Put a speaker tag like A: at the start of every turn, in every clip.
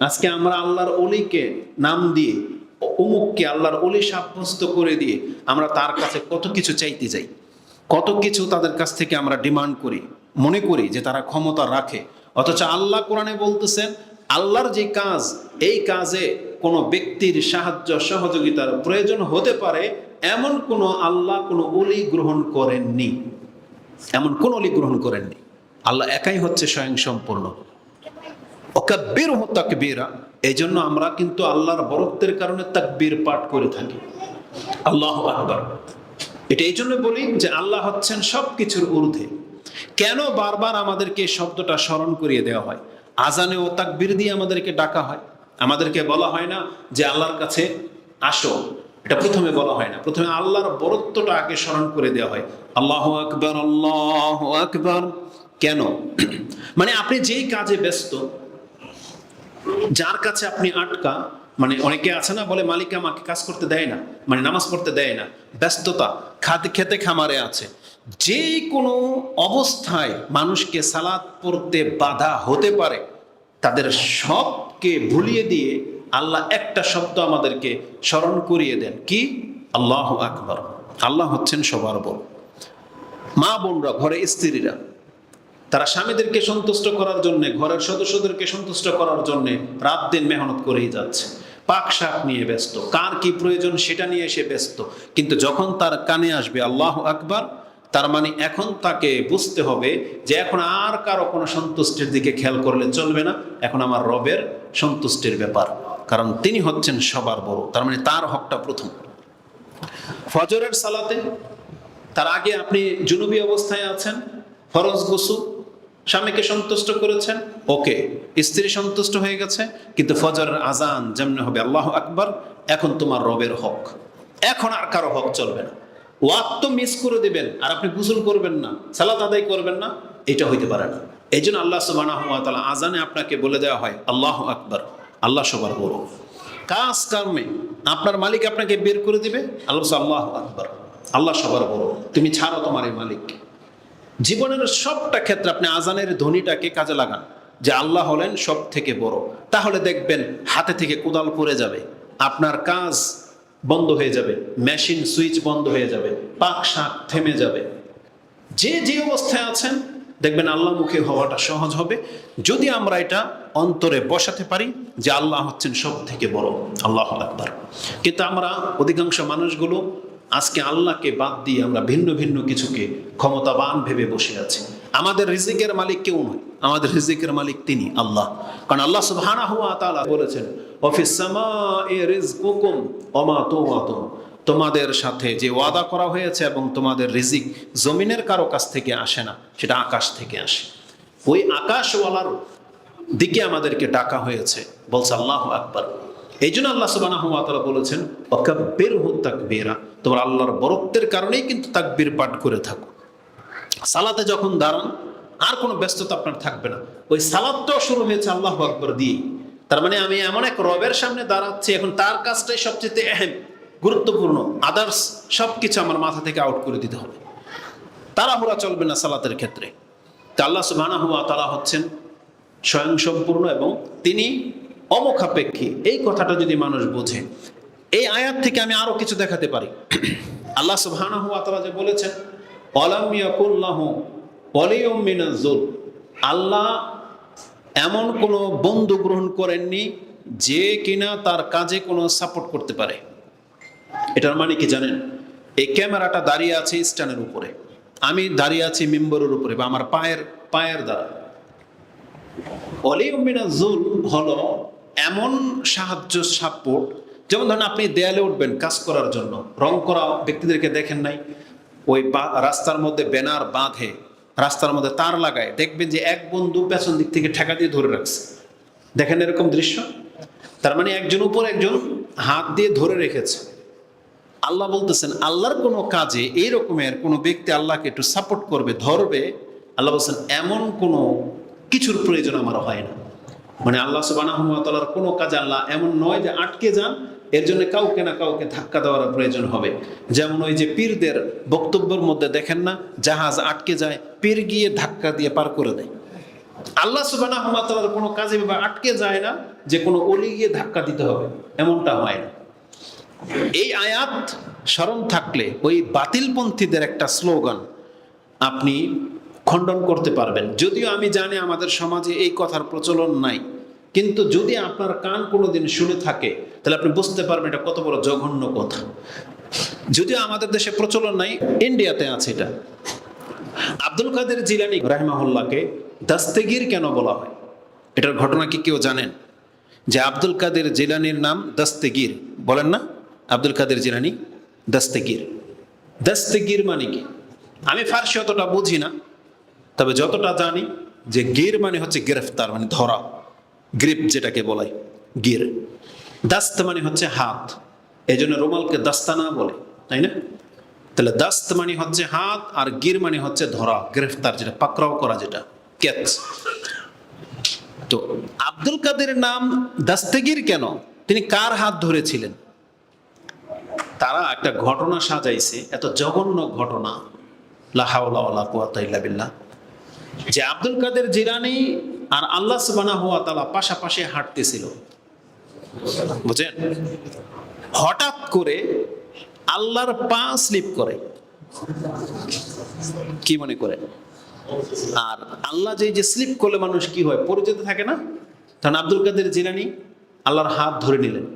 A: আজকে আমরা আল্লাহর অলিকে নাম দিয়ে অমুককে আল্লাহর অলি সাব্যস্ত করে দিয়ে আমরা তার কাছে কত কিছু চাইতে যাই। কত কিছু তাদের কাছ থেকে আমরা ডিমান্ড করি, মনে করি যে তারা ক্ষমতা রাখে। অথচ আল্লাহ কোরআনে বলতেছেন, আল্লাহর যে কাজ, এই কাজে কোনো ব্যক্তির সাহায্য, সহযোগিতার প্রয়োজন হতে পারে, এমন কোনো আল্লাহ কোনো অলি গ্রহণ করেননি। এমন কোন অলি গ্রহণ করেননি। আল্লাহ একাই হচ্ছে স্বয়ং অকাব্যের তাকবীরা। এই জন্য আমরা কিন্তু আল্লাহর বরত্বের কারণে তাকবীর পাঠ করে থাকি। আল্লাহ আকবর। এটা এই জন্য বলি যে আল্লাহ হচ্ছেন সব কিছুর ঊর্ধ্বে। কেন বারবার আমাদেরকে শব্দটা স্মরণ করিয়ে দেওয়া হয়? আজানে ও তাকবীর দিয়ে আমাদেরকে ডাকা হয়। আমাদেরকে বলা হয় না যে আল্লাহর কাছে আসো। এটা প্রথমে বলা হয় না। প্রথমে আল্লাহর বরত্বটা আগে স্মরণ করে দেওয়া হয়। আল্লাহ আকবর আল্লাহ আকবর। কেন? মানে আপনি যেই কাজে ব্যস্ত যার কাছে আপনি আটকা মানে অনেকে আছে না, বলে মালিক আমাকে কাজ করতে দেয় না মানে নামাজ পড়তে দেয় না, ব্যস্ততা খাতে খেতে খামারে আছে। যে কোনো অবস্থায় মানুষকে সালাদ পড়তে বাধা হতে পারে, তাদের সবকে ভুলিয়ে দিয়ে আল্লাহ একটা শব্দ আমাদেরকে স্মরণ করিয়ে দেন। কি? আল্লাহ আকবর। আল্লাহ হচ্ছেন সবার বড় মা বোনরা ঘরে স্ত্রীরা তারা স্বামীদেরকে সন্তুষ্ট করার জন্য, ঘরের সদস্যদেরকে সন্তুষ্ট করার জন্য রাত দিন মেহনত করেই যাচ্ছে। পাক শাক নিয়ে ব্যস্ত। কার কি প্রয়োজন সেটা নিয়ে এসে ব্যস্ত। কিন্তু যখন তার কানে আসবে আল্লাহ আকবার, তার মানে এখন তাকে বুঝতে হবে যে এখন আর কারও কোনো সন্তুষ্টির দিকে খেয়াল করলে চলবে না। এখন আমার রবের সন্তুষ্টির ব্যাপার। কারণ তিনি হচ্ছেন সবার বড়। তার মানে তার হকটা প্রথম। ফজরের সালাতে তার আগে আপনি জুনুবি অবস্থায় আছেন, ফরজ গোসু স্বামীকে সন্তুষ্ট করেছেন, ওকে, স্ত্রী সন্তুষ্ট হয়ে গেছে, কিন্তু ফজরের আজান যেমন হবে আল্লাহ আকবর, এখন তোমার রবের হক। এখন আর কারও হক চলবে না। ওয়াক তো মিস করে দিবেন, আর আপনি গুসল করবেন না, সালাত আদায় করবেন না, এটা হইতে পারে না। এই জন্য আল্লাহ সুবাহ আজানে আপনাকে বলে দেওয়া হয়, আল্লাহ আকবর, আল্লাহ সবার বড়। কাজ কর্মে আপনার মালিক আপনাকে বের করে দিবে, আল্লাহ আল্লাহ আকবার, আল্লাহ সবার বড়। তুমি ছাড়ো তোমার এই মালিককে। জীবনের সবটা ক্ষেত্রে আপনি আজানের ধ্বনিটাকে কাজে লাগান। যে আল্লাহ হলেন সব থেকে বড়। তাহলে দেখবেন হাতে থেকে কোদাল পড়ে যাবে। আপনার কাজ বন্ধ হয়ে যাবে। মেশিন, সুইচ বন্ধ হয়ে যাবে। পাক শাক থেমে যাবে। যে যে অবস্থায় আছেন, দেখবেন আল্লাহ মুখে হওয়াটা সহজ হবে। যদি আমরা এটা অন্তরে বসাতে পারি যে আল্লাহ হচ্ছেন সব থেকে বড়, আল্লাহ আকবার। কিন্তু আমরা অধিকাংশ মানুষগুলো আজকে আল্লাহকে বাদ দিয়ে আমরা ভিন্ন ভিন্ন কিছুকে ক্ষমতাবান ভেবে বসে আছি। আমাদের রিজিকের মালিক কেউ নয়। আমাদের রিজিকের মালিক তিনি আল্লাহ। কারণ আল্লাহ সুবহানাহু ওয়া তাআলা বলেছেন তোমাদের সাথে যে ওয়াদা করা হয়েছে এবং তোমাদের রিজিক জমিনের কারও কাছ থেকে আসে না, সেটা আকাশ থেকে আসে। ওই আকাশওয়ালার দিকে আমাদেরকে ডাকা হয়েছে। বলছে, আল্লাহ আকবার। এই জন্য আল্লাহ তাআলা বলেছেন ওয়াকাব্বির হু তাকবীরা। তোমার আল্লাহর বরত্বের কারণেই কিন্তু তাকবীর পাঠ করে থাকো। সালাতে যখন দাঁড়ান, আর কোনো ব্যস্ততা আপনার থাকবে না। ওই সালাদটাও শুরু হয়েছে আল্লাহ আকবর দিয়ে তার মানে আমি এমন এক রবের সামনে দাঁড়াচ্ছি, এখন তার কাজটাই সবচেয়ে এহেম গুরুত্বপূর্ণ। আদার্স সব কিছু আমার মাথা থেকে আউট করে দিতে হবে। তাড়াহুড়া চলবে না সালাতের ক্ষেত্রে। তা আল্লাহ সুবাহ হচ্ছেন স্বয়ংসম্পূর্ণ এবং তিনি অমুখাপেক্ষী। এই কথাটা যদি মানুষ বোঝে, এই আয়াত থেকে আমি আরও কিছু দেখাতে পারি। আল্লাহ সুবহানাহু ওয়া তাআলা যে বলেছেন অলাম ইয়াকুল্লাহু ওয়ালিয়ুম মিনাজ-জুল আল্লাহ এমন কোনো বন্ধু গ্রহণ করেননি যে কিনা তার কাজে কোনো সাপোর্ট করতে পারে। এটার মানে কি জানেন? এই ক্যামেরাটা দাঁড়িয়ে আছে স্ট্যান্ডের উপরে। আমি দাঁড়িয়ে আছি মেম্বরের উপরে বা আমার পায়ের পায়ের দ্বারা। অলিউমিনাজুল হলো এমন সাহায্য সাপোর্ট, যেমন ধরেন আপনি দেয়ালে উঠবেন কাজ করার জন্য, রং করা ব্যক্তিদেরকে দেখেন নাই, ওই রাস্তার মধ্যে ব্যানার বাঁধে, রাস্তার মধ্যে তার লাগায়, দেখবেন যে এক বন্ধু পেছন দিক থেকে ঠেকা দিয়ে ধরে রাখছে। দেখেন এরকম দৃশ্য? তার মানে একজন উপর একজন হাত দিয়ে ধরে রেখেছে। আল্লাহ বলতেছেন, আল্লাহর কোনো কাজে এই রকমের কোনো ব্যক্তি আল্লাহকে একটু সাপোর্ট করবে, ধরবে? আল্লাহ বলছেন, এমন কোনো কিছুর প্রয়োজন আমার হয় না। মানে আল্লাহ সুবানার কোনো কাজে আল্লাহ এমন নয় যে আটকে যান, এর জন্য কাউকে না কাউকে ধাক্কা দেওয়ার প্রয়োজন হবে। যেমন ওই যে পীরদের বক্তব্যের মধ্যে দেখেন না, জাহাজ আটকে যায়, পীর গিয়ে ধাক্কা দিয়ে পার করে দেয়। আল্লাহ সুবাহ কোনো কাজে বা আটকে যায় না যে কোনো অলি গিয়ে ধাক্কা দিতে হবে, এমনটা হয় না। এই আয়াত স্মরণ থাকলে ওই বাতিলপন্থীদের একটা স্লোগান, আপনি খণ্ডন করতে পারবেন। যদিও আমি জানি আমাদের সমাজে এই কথার প্রচলন নাই, কিন্তু যদি আপনার কান কোনোদিন শুনে থাকে, তাহলে আপনি বুঝতে পারবেন এটা কত বড় জঘন্য কথা। যদিও আমাদের দেশে প্রচলন নাই, ইন্ডিয়াতে আছে এটা। আব্দুল কাদের জিলানি রাহমাহুল্লাহকে দাস্তেগির কেন বলা হয়? এটার ঘটনা কি কেউ জানেন? যে আব্দুল কাদের জিলানির নাম দাস্তেগির, বলেন না? আব্দুল কাদের জিলানি দাস্তেগির। দাস্তেগির মানে কি? আমি ফার্সি অতটা বুঝি না। তবে যতটা জানি যে গির মানে হচ্ছে গ্রেফতার মানে ধরা। গ্রিপ যেটাকে বলাই গির। দাস্ত মানে হচ্ছে হাত। এই জন্য রুমালকে দাস্তানা বলে, তাই না? তাহলে দাস্ত মানে হচ্ছে হাত আর গির মানে হচ্ছে ধরা, গ্রেফতার যেটা, পাকড়াও করা যেটা, ক্যাচ। তো আব্দুল কাদের নাম দাস্তেগির কেন? তিনি কার হাত ধরেছিলেন? তারা একটা ঘটনা সাজাইছে, এত জঘন্য ঘটনা। লাহাওলা কুয়াতা ইল্লা বিল্লাহ। যে আব্দুল কাদের জিরানি আর আল্লাহ সুবানা হওয়া তালা পাশাপাশি হাঁটতেছিল। বুঝছেন? হঠাৎ করে আল্লাহর পা স্লিপ করে। কি মনে করে? আর আল্লাহ যে যে স্লিপ করলে মানুষ কি হয়? পড়ে যেতে থাকে না? তখন আব্দুল কাদের জিরানি আল্লাহর হাত ধরে নিলেন।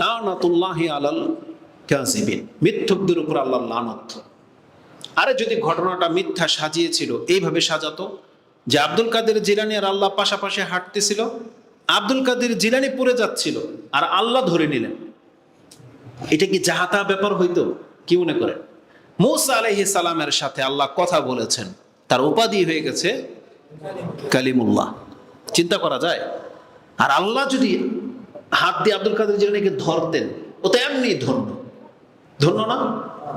A: লানাতুল্লাহি আলাল কাযিবিন, মিথ্যকদের উপর আল্লাহর লানত। আরে যদি ঘটনাটা মিথ্যা সাজিয়েছিল, এইভাবে সাজাতো? যে আব্দুল কাদের জিলানি আর আল্লাহ পাশাপাশি হাঁটতেছিল, আব্দুল কাদের জিলানি পড়ে যাচ্ছিল, আর আল্লাহ ধরে নিলেন। এটা কি জাহাতা ব্যাপার হইতো? কি মনে করে? মৌসা আলহি সালামের সাথে আল্লাহ কথা বলেছেন। তার উপাধি হয়ে গেছে কালিমুল্লাহ। চিন্তা করা যায়? আর আল্লাহ যদি হাত দিয়ে আব্দুল কাদের জিলানিকে ধরতেন, ও তো এমনি ধন্য ধন্য না?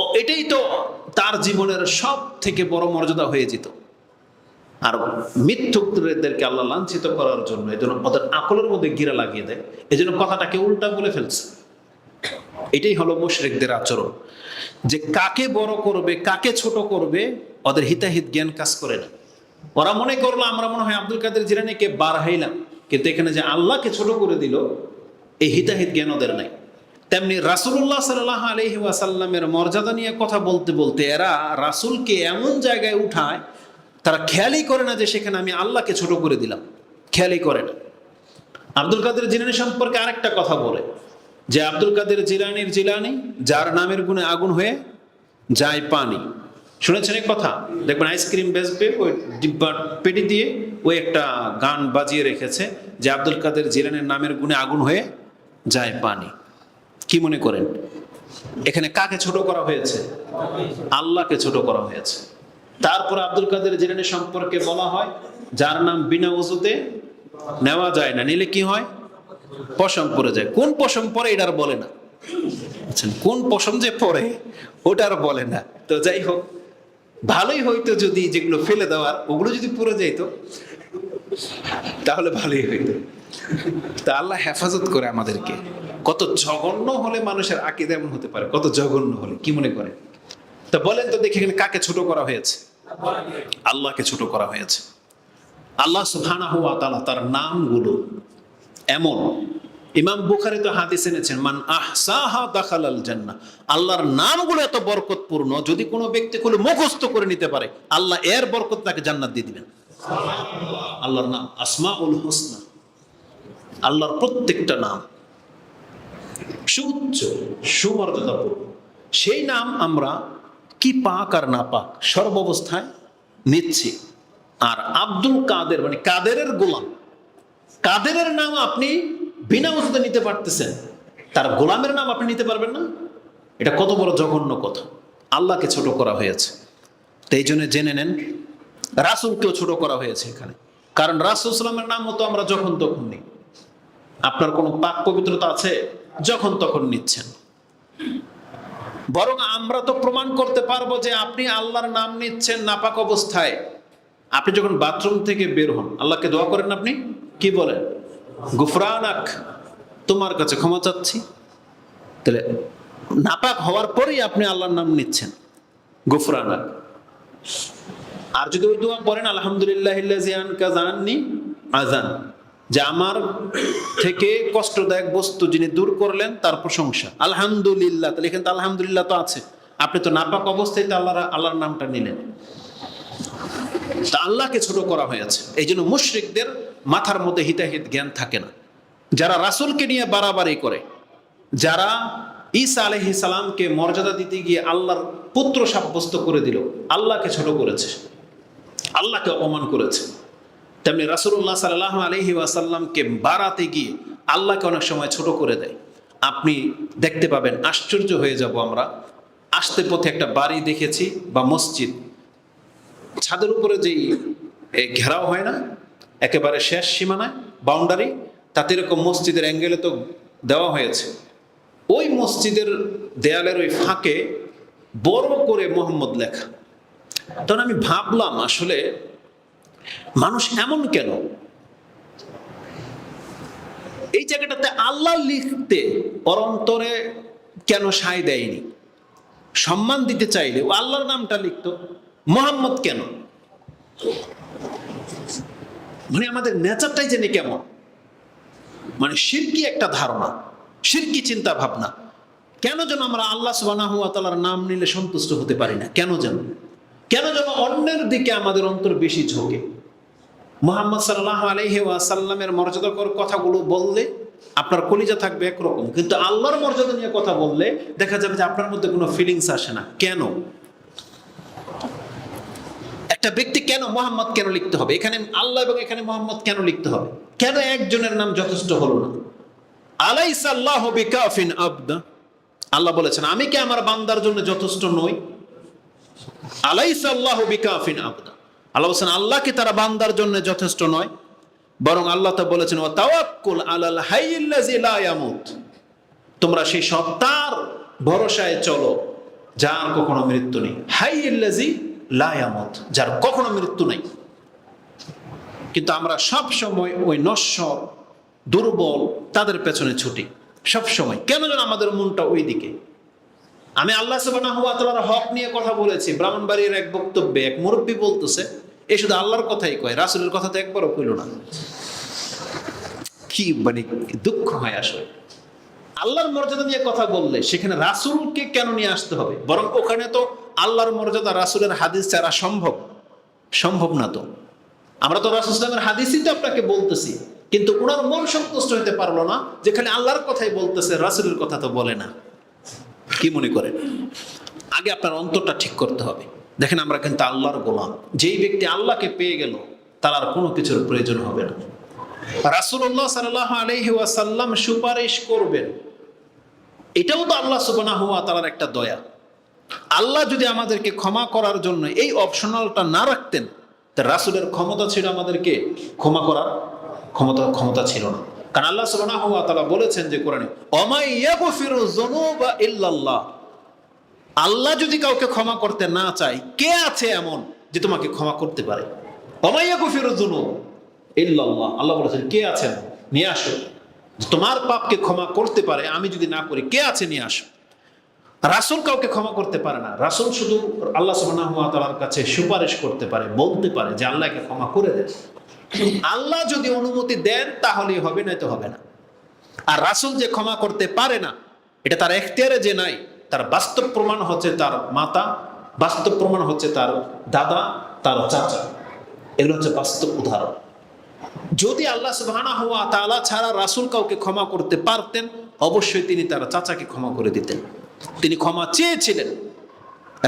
A: ও, এটাই তো তার জীবনের সব থেকে বড় মর্যাদা হয়ে যেত। আর মিথ্যুকদেরকে আল্লাহ লাঞ্ছিত করার জন্য এই জন্য ওদের আকলের মধ্যে গিরা লাগিয়ে দেয়। এই জন্য কথাটাকে উল্টা বলে ফেলছে। এটাই হলো মুশরিকদের আচরণ। যে কাকে বড় করবে, কাকে ছোট করবে, ওদের হিতাহিত জ্ঞান কাজ করে না। ওরা মনে করল, আমরা মনে হয় আব্দুল কাদের জিরানিকে বার হাইলাম। কিন্তু এখানে যে আল্লাহকে ছোট করে দিল, এই হিতাহিত জ্ঞান ওদের নাই। তেমনি রাসুল্লাহ সাল্লাহ আলহি ওয়াসাল্লামের মর্যাদা নিয়ে কথা বলতে বলতে এরা রাসুলকে এমন জায়গায় উঠায়, তারা খেয়ালই করে না যে সেখানে আমি আল্লাহকে ছোট করে দিলাম। খেয়ালই করে না। আব্দুল কাদের জিলানি সম্পর্কে আরেকটা কথা বলে, যে আব্দুল কাদের জিলানির জিলানি, যার নামের গুণে আগুন হয়ে যায় পানি। শুনেছেন এই কথা? দেখবেন আইসক্রিম বেচবে ওই ডিব্বা পেটি দিয়ে ওই একটা গান বাজিয়ে রেখেছে, যে আব্দুল কাদের জিলানের নামের গুণে আগুন হয়ে যায় পানি। কি মনে করেন? এখানে কাকে ছোট করা হয়েছে? আল্লাহকে ছোট করা হয়েছে। তারপর আব্দুল কাদের জিলানি সম্পর্কে বলা হয়, যার নাম বিনা উজুতে নেওয়া যায় না। নিলে কি হয়? পশম পরে যায়। কোন পশম পরে এটার বলে না। বুঝছেন? কোন পশম যে পরে ওটার বলে না। তো যাই হোক, ভালোই হইতো যদি যেগুলো ফেলে দেওয়ার, ওগুলো যদি পরে যাইতো, তাহলে ভালোই হইতো। তা আল্লাহ হেফাজত করে আমাদেরকে। কত জঘন্য হলে মানুষের আকিদ এমন হতে পারে? কত জঘন্য হলে? কি মনে করে? তা বলেন তো দেখি এখানে কাকে ছোট করা হয়েছে? আল্লাহকে ছোট করা হয়েছে। আল্লাহ সুবহানাহু ওয়া তাআলা তার নামগুলো এমন। ইমাম বুখারী তো হাদিস এনেছেন, মান আহসাহা দাখালাল জান্নাহ। আল্লাহর নামগুলো এত বরকতপূর্ণ, যদি কোনো ব্যক্তি কোনো মুখস্থ করে নিতে পারে, আল্লাহ এর বরকত তাকে জান্নাত দিয়ে দিবেন। আল্লাহর নাম আসমাউল হোসনা। আল্লাহর প্রত্যেকটা নাম। সুউচ্চ সুমর্যাদাপূর্ণ সেই নাম আমরা কি পাক আর না পাক সর্বাবস্থায় নিচ্ছি। আর আব্দুল কাদের মানে কাদেরের গোলাম, কাদেরের নাম আপনি বিনা ওষুধে নিতে পারতেছেন, তার গোলামের নাম আপনি নিতে পারবেন না? এটা কত বড় জঘন্য কথা। আল্লাহকে ছোট করা হয়েছে। তো এই জন্য জেনে নেন, রাসুলকেও ছোট করা হয়েছে এখানে। কারণ রাসুল ইসলামের নাম তো আমরা যখন তখন নেই আপনার কোনো পাক পবিত্রতা আছে? যখন তখন নিচ্ছেন। বরং আমরা তো প্রমাণ করতে পারব যে আপনি আল্লাহর নাম নিচ্ছেন নাপাক অবস্থায়। আপনি যখন বাথরুম থেকে বের হন, আল্লাহকে দোয়া করেন আপনি? কি বলেন? গুফরানাক, তোমার কাছে ক্ষমা চাচ্ছি। তাহলে নাপাক হওয়ার পরেই আপনি আল্লাহর নাম নিচ্ছেন। গুফরানা আর যদি ওই দোয়া পড়েন আলহামদুলিল্লাহ জাননি আজান যে আমার থেকে কষ্টদায়ক বস্তু যিনি দূর করলেন, তার প্রশংসা। আলহামদুলিল্লাহ, তাহলে এখানে তো আলহামদুলিল্লাহ তো আছে। আপনি তো নাপাক অবস্থায় তো আল্লাহ আল্লাহর নামটা নিলেন। তা আল্লাহকে ছোট করা হয়েছে। এই জন্য মুশ্রিকদের মাথার মধ্যে হিতাহিত জ্ঞান থাকে না। যারা রাসূলকে নিয়ে বাড়াবাড়ি করে, যারা ঈসা আলহি সালামকে মর্যাদা দিতে গিয়ে আল্লাহর পুত্র সাব্যস্ত করে দিল, আল্লাহকে ছোট করেছে। আল্লাহকে অপমান করেছে। তেমনি রাসুল্লাহ সাল্লাহ আলহি ওয়াসাল্লামকে বাড়াতে গিয়ে আল্লাহকে অনেক সময় ছোট করে দেয়। আপনি দেখতে পাবেন, আশ্চর্য হয়ে যাব আমরা। আসতে পথে একটা বাড়ি দেখেছি বা মসজিদ। ছাদের উপরে যেই ঘেরাও হয় না, একেবারে শেষ সীমানায়, বাউন্ডারি, তাতে এরকম মসজিদের অ্যাঙ্গেলে তো দেওয়া হয়েছে। ওই মসজিদের দেয়ালের ওই ফাঁকে বড় করে মোহাম্মদ লেখা। তখন আমি ভাবলাম, আসলে মানুষ এমন কেন? এই জায়গাটাতে আল্লাহ লিখতে ওর অন্তরে কেন সায় দেয়নি? সম্মান দিতে চাইলে ও আল্লাহর নামটা লিখতো। মোহাম্মদ কেন? মানে আমাদের নেচারটাই জেনে কেমন? মানে শিরকি একটা ধারণা শিরকি চিন্তা ভাবনা। কেন যেন আমরা আল্লাহ সুবাহ নাম নিলে সন্তুষ্ট হতে পারি না? কেন যেন? কেন যেন অন্যের দিকে আমাদের অন্তর বেশি ঝোঁকে? মোহাম্মদ সাল্লাহ আলহি ওয়াসাল্লামের মর্যাদাকর কথাগুলো বললে আপনার কলিজা থাকবে একরকম। কিন্তু আল্লাহর মর্যাদা নিয়ে কথা বললে দেখা যাবে যে আপনার মধ্যে কোনো ফিলিংস আসে না। কেন? একটা ব্যক্তি কেন মোহাম্মদ কেন লিখতে হবে? এখানে আল্লাহ এবং এখানে মোহাম্মদ কেন লিখতে হবে? কেন একজনের নাম যথেষ্ট হলো না? আলাইসাল্লাহ বিকাফিন আবদা। আল্লাহ বলেছেন, আমি কি আমার বান্দার জন্য যথেষ্ট নই? আলাইসাল্লাহ বিকাফিন আবদা। আল্লাহ বলছেন আল্লাহ কি তারা বান্দার জন্য যথেষ্ট নয়, বরং আল্লাহ তো বলেছেন ও তাওয়াক্কুল আলাল লা ইয়ামুত। তোমরা সেই সত্তার ভরসায় চলো, যার কখনো মৃত্যু নেই। হাইয়্যিল্লাযী লা ইয়ামুত, যার কখনো মৃত্যু নেই। কিন্তু আমরা সব সময় ওই নশ্বর, দুর্বল, তাদের পেছনে ছুটি। সব সময়। কেন যেন আমাদের মনটা ওই দিকে। আমি আল্লাহ তাআলার হক নিয়ে কথা বলেছি। ব্রাহ্মণবাড়ির এক বক্তব্যে এক মুরব্বী বলতেছে এই শুধু আল্লাহর কথাই কয়, রাসুলের কথা তো একবারও কইল না। কি মানে দুঃখ হয় আসলে। আল্লাহর মর্যাদা নিয়ে কথা বললে সেখানে রাসূলকে কেন নিয়ে আসতে হবে? বরং ওখানে তো আল্লাহর মর্যাদা, রাসূলের হাদিস ছাড়া সম্ভব। সম্ভব না তো। আমরা তো রাসূল ইসলামের হাদিসই তো আপনাকে বলতেছি, কিন্তু ওনার মন সন্তুষ্ট হতে পারল না, যেখানে আল্লাহর কথাই বলতেছে, রাসূলের কথা তো বলে না। কি মনে করেন? আগে আপনার অন্তরটা ঠিক করতে হবে। দেখেন আমরা কিন্তু আল্লাহর গোলাম। যেই ব্যক্তি আল্লাহকে পেয়ে গেল, তার আর কোনো কিছুর প্রয়োজন হবে না। রাসুল্লাহ সাল্লাহ আলহি ওয়াসাল্লাম সুপারিশ করবেন। এটাও তো আল্লাহ সুবানা হুয়া তালার একটা দয়া। আল্লাহ যদি আমাদেরকে ক্ষমা করার জন্য এই অপশনালটা না রাখতেন, তা রাসুলের ক্ষমতা ছিল আমাদেরকে ক্ষমা করার ক্ষমতা ক্ষমতা ছিল না। কারণ আল্লাহ সুবানা হুয়া তালা বলেছেন যে কোরআনে অমাইয়াগফিরু যুনুবা ইল্লাল্লাহ। আল্লাহ যদি কাউকে ক্ষমা করতে না চায়, কে আছে এমন যে তোমাকে ক্ষমা করতে পারে? ইল্লাল্লাহ, আল্লাহ বলেছেন, কে আছেন? নিয়ে আসো। তোমার পাপকে ক্ষমা করতে পারে, আমি যদি না করি, কে আছে নিয়ে আসো? রাসুল কাউকে ক্ষমা করতে পারে না। রাসুল শুধু আল্লাহ সুবাহর কাছে সুপারিশ করতে পারে, বলতে পারে যে আল্লাহকে ক্ষমা করে দেন। আল্লাহ যদি অনুমতি দেন, তাহলেই হবে, নয়তো হবে না। আর রাসুল যে ক্ষমা করতে পারে না, এটা তার এখতিয়ারে যে নাই তার বাস্তব প্রমাণ হচ্ছে তার মাতা, বাস্তব প্রমাণ হচ্ছে তার দাদা, তার চাচা। এগুলো হচ্ছে বাস্তব উদাহরণ। যদি আল্লাহ সুবহানা হওয়া তাআলা ছাড়া রাসূল কাউকে ক্ষমা করতে পারতেন, অবশ্যই তিনি তার চাচাকে ক্ষমা করে দিতেন। তিনি ক্ষমা চেয়েছিলেন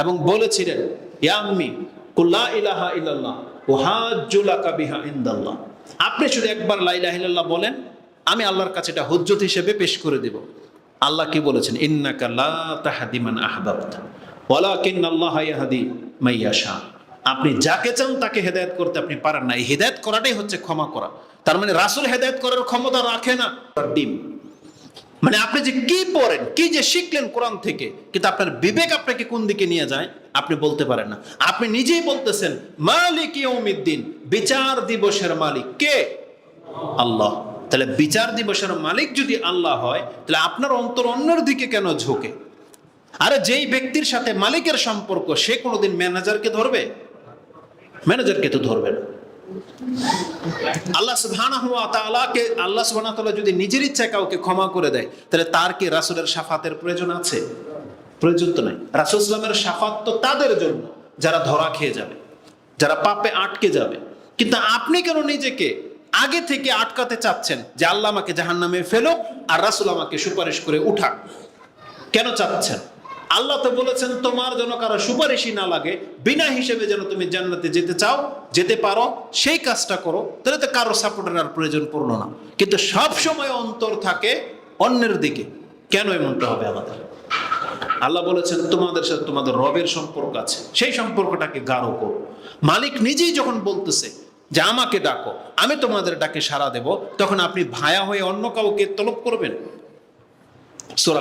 A: এবং বলেছিলেন, ইয়া আম্মি কুল্লা ইলাহা ইল্লাল্লাহ ওয়াহাজ্জু লাকা বিহা ইনদাল্লাহ। আপনি শুধু একবার লা ইলাহা ইল্লাল্লাহ বলেন, আমি আল্লাহর কাছে এটা হজ্জত হিসেবে পেশ করে দেব। আল্লাহ কি বলেছেন? ইন্নাকা লা তাহদি মান আহবাবতা, ওয়ালাকিন আল্লাহ মাইয়াশা আপনি যাকে চান তাকে হেদায়েত করতে আপনি পারেন না। এই হেদায়েত করাটাই হচ্ছে ক্ষমা করা। তার মানে রাসূল হেদায়েত করার ক্ষমতা রাখে না। ডিম মানে আপনি যে কি পড়েন, কি যে শিখলেন কোরআন থেকে, কিন্তু আপনার বিবেক আপনাকে কোন দিকে নিয়ে যায়, আপনি বলতে পারেন না। আপনি নিজেই বলতেছেন, মালিক ইয়ৌমিদ্দিন বিচার দিবসের মালিক কে? আল্লাহ। তাহলে বিচার দিবসের মালিক যদি আল্লাহ হয়, তাহলে আপনার অন্তর অন্যের দিকে কেন ঝোঁকে? আরে যেই ব্যক্তির সাথে মালিকের সম্পর্ক, সে কোনোদিন ম্যানেজারকে ধরবে? ম্যানেজারকে তো ধরবে না। আল্লাহ তাআলাকে, আল্লাহ তাআলা যদি নিজের ইচ্ছায় কাউকে ক্ষমা করে দেয়, তাহলে তার কি রাসূলের শাফাতের প্রয়োজন আছে? প্রয়োজন তো নাই। রাসূল ইসলামের শাফাত তো তাদের জন্য, যারা ধরা খেয়ে যাবে, যারা পাপে আটকে যাবে। কিন্তু আপনি কেন নিজেকে আগে থেকে আটকাতে চাচ্ছেন যে আল্লাহ আমাকে জাহান্নামে ফেলো আর রাসূল আমাকে সুপারিশ করে উঠাক। কেন চাচ্ছেন? আল্লাহ তো বলেছেন, তোমার যেন কারও সুপারিশই না লাগে, বিনা হিসেবে যেন তুমি জান্নাতে যেতে চাও, যেতে পারো, সেই কাজটা করো, তাহলে তো কারও সাপোর্টের আর প্রয়োজন পড়ল না। কিন্তু সব সময় অন্তর থাকে অন্যের দিকে। কেন এমনটা হবে আমাদের আল্লাহ বলেছেন, তোমাদের সাথে তোমাদের রবের সম্পর্ক আছে, সেই সম্পর্কটাকে গাঢ় করো। মালিক নিজেই যখন বলতেছে যে আমাকে ডাকো, আমি তোমাদের ডাকে সাড়া দেব, তখন আপনি ভায়া হয়ে অন্য কাউকে তলব করবেন। সূরা